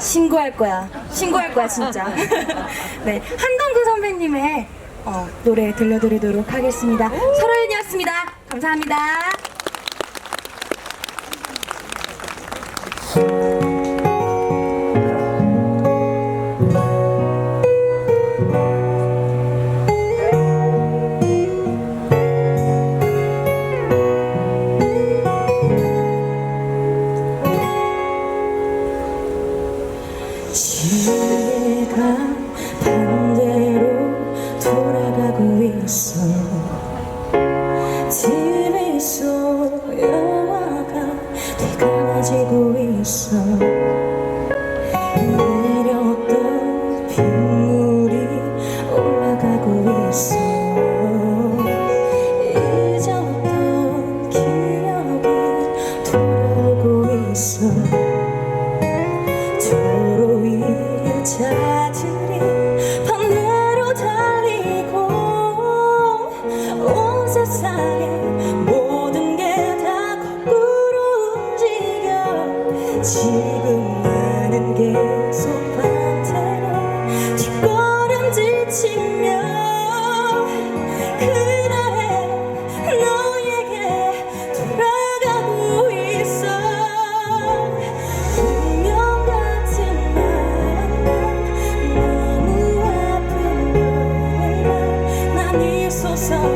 신고할 거야. 신고할 거야 진짜. 네, 한동근 선배님의 어, 노래 들려드리도록 하겠습니다. 설아연이었습니다. 감사합니다. 되감아지고 있어. 내렸던 빗물이 올라가고 있어. 잊었던 기억이 돌아오고 있어. 도로 위에 차들이 반대로 달리고 온 세상의 sun.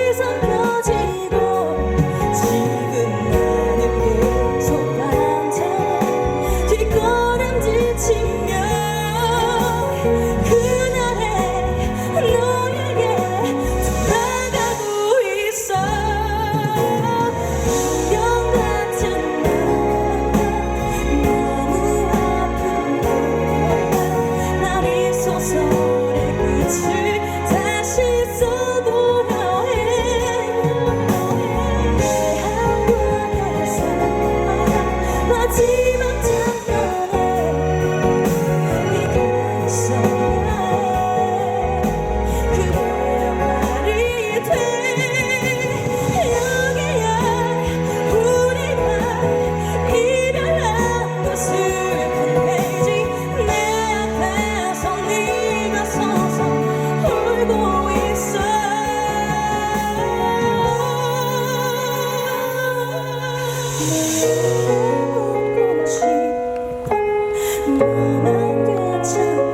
激情我们的承。